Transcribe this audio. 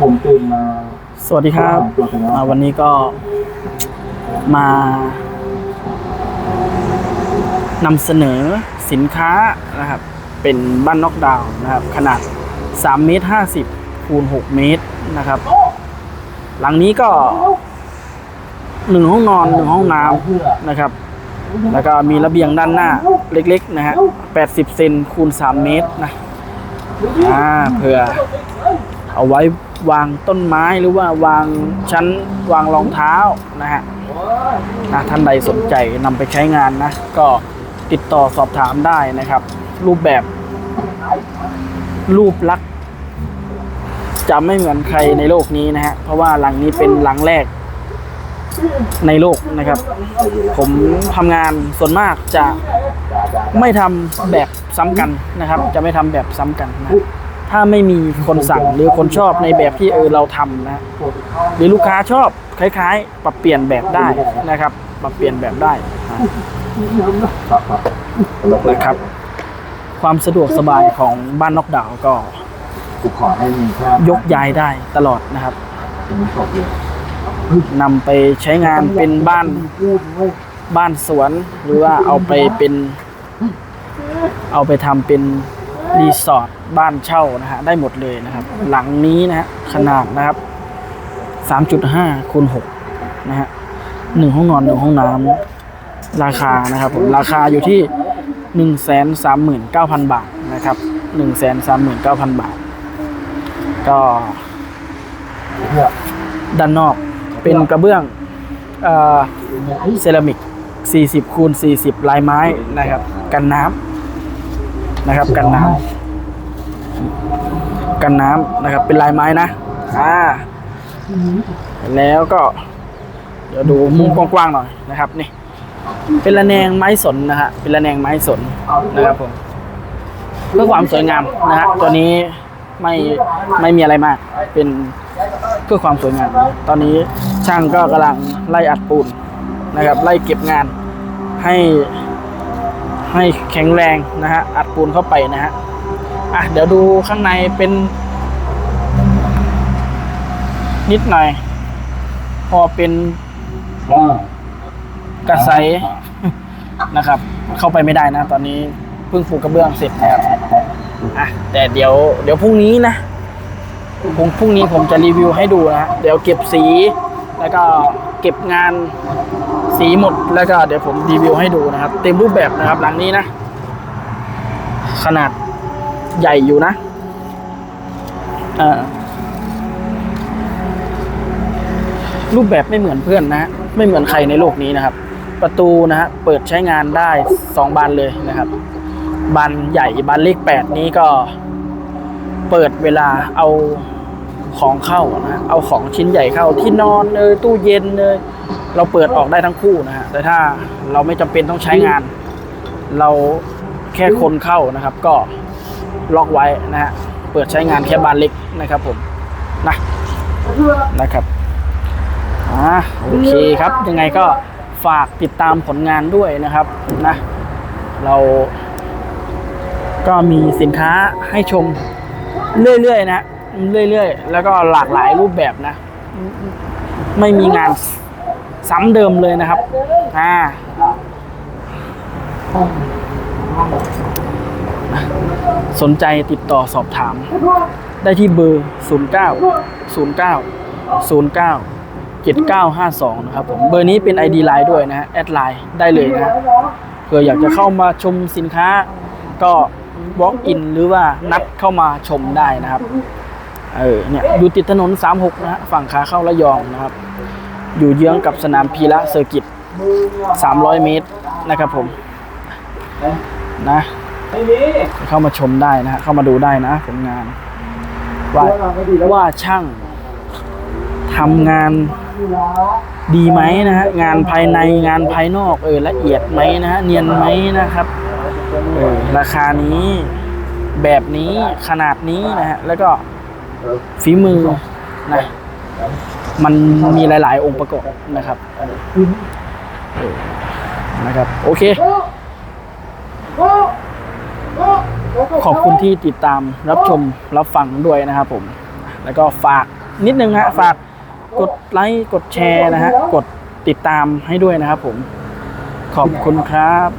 ผมตื่นมาสวัสดีครับอ่าวันนี้ก็มานำเสนอสินค้านะครับ เป็นบ้านน็อกดาวน์นะครับ ขนาด3เมตร50คูณ6เมตรนะครับ หลังนี้ก็หนึ่งห้องนอนหนึ่งห้องน้ำนะครับ แล้วก็มีระเบียงด้านหน้าเล็ก ๆ นะฮะ80เซนคูณ3เมตรนะอ่าเผื่อ เอาไว้วางต้นไม้หรือว่าวางชั้นวางรองเท้านะฮะนะท่านใดสนใจนำไปใช้งานนะ ก็ติดต่อสอบถามได้นะครับ รูปแบบรูปลักษณ์จะไม่เหมือนใครในโลกนี้นะฮะ เพราะว่าหลังนี้เป็นหลังแรกในโลกนะครับ ผมทำงานส่วนมากจะไม่ทำแบบซ้ำกันนะครับ จะไม่ทำแบบซ้ำกันนะ ถ้าไม่มีคนสั่งหรือคนชอบในแบบที่เออเราทำนะหรือลูกค้าชอบคล้าย ๆ ปรับเปลี่ยนแบบได้นะครับ ปรับเปลี่ยนแบบได้นะครับ ความสะดวกสบายของบ้านนอกดาวก็ยกย้ายได้ตลอดนะครับนำไปใช้งานเป็นบ้านบ้านสวนหรือว่าเอาไปเป็น เอาไปทำเป็น รีสอร์ทบ้านเช่านะฮะได้หมดเลยนะครับ หลังนี้นะฮะขนาดนะครับ3.5คูณ6นะฮะหนึ่งห้องนอนหนึ่งห้องน้ำราคานะครับผมราคาอยู่ที่139,000บาทนะครับ139,000บาท ก็เพื่อด้านนอกเป็นกระเบื้องเอ่อเซรามิก 40คูณ40 ลายไม้นะครับ กันน้ำ นะครับ กันน้ำกันน้ำนะครับ เป็นลายไม้นะอ่าแล้วก็เดี๋ยวดูมุมกว้างๆหน่อยนะครับนี่ เป็นระแนงไม้สนนะฮะเป็นระแนงไม้สนนะครับผมเพื่อความสวยงามนะฮะตัวนี้ไม่ไม่มีอะไรมาก เป็นเพื่อความสวยงามนะตอนนี้ช่างก็กำลังไล่อัดปูนนะครับ ไล่เก็บงานให้ ให้แข็งแรงนะฮะอัดปูนเข้าไปนะฮะอะเดี๋ยวดูข้างในเป็น นิดหน่อย พอเป็นกระไซนะครับ เข้าไปไม่ได้นะ ตอนนี้เพิ่งปูกระเบื้องเสร็จนะครับอะแต่เดี๋ยวเดี๋ยวพรุ่งนี้นะพรุ่งพรุ่งนี้ผมจะรีวิวให้ดูนะเดี๋ยวเก็บสี แล้วก็เก็บงานสีหมดแล้วก็เดี๋ยวผมรีวิวให้ดูนะครับ เต็มรูปแบบนะครับหลังนี้นะ ขนาดใหญ่อยู่นะรูปแบบไม่เหมือนเพื่อนนะฮะไม่เหมือนใครในโลกนี้นะครับ ประตูนะฮะเปิดใช้งานได้สองบานเลยนะครับบานใหญ่บานเลขแปดนี้ก็เปิดเวลาเอา ของเข้านะเอาของชิ้นใหญ่เข้าที่นอนเลยตู้เย็นเลยเราเปิดออกได้ทั้งคู่นะฮะแต่ถ้าเราไม่จำเป็นต้องใช้งาน เราแค่คนเข้านะครับ ก็ล็อกไว้นะฮะเปิดใช้งานแค่บานเล็กนะครับผมนะนะครับอ่าโอเคครับยังไงก็ฝากติดตามผลงานด้วยนะครับนะเราก็มีสินค้าให้ชมเรื่อยๆนะ เรื่อยๆ แล้วก็หลากหลายรูปแบบนะ ไม่มีงานซ้ำเดิมเลยนะครับ อ่า สนใจติดต่อสอบถาม ได้ที่เบอร์ 09 09 09 7952 นะครับผม เบอร์นี้เป็น ID Line ด้วยนะแอดไลน์ได้เลยนะฮะเผื่ออยากจะเข้ามาชมสินค้าก็ walk in หรือว่านัดเข้ามาชมได้นะครับ เออเนี่ยอยู่ติดถนน 36 นะฮะฝั่งขาเข้าระยองนะครับ อยู่เยื้องกับสนามพีระเซอร์กิต 300 เมตรนะครับผมนะเข้ามาชมได้นะฮะเข้ามาดูได้นะผลงาน ว่าว่าช่างทำงานดีไหมนะฮะงานภายในงานภายนอกเออละเอียดไหมนะฮะเนียนไหมนะครับเออราคานี้แบบนี้ขนาดนี้นะฮะแล้วก็ ฝีมือนะมันมีหลาย ๆ องค์ประกอบนะครับเออนะครับ โอเค ขอบคุณที่ติดตามรับชมรับฟังด้วยนะครับผม แล้วก็ฝากนิดนึงฮะฝากกดไลค์กดแชร์นะฮะกดติดตามให้ด้วยนะครับผม ขอบคุณครับ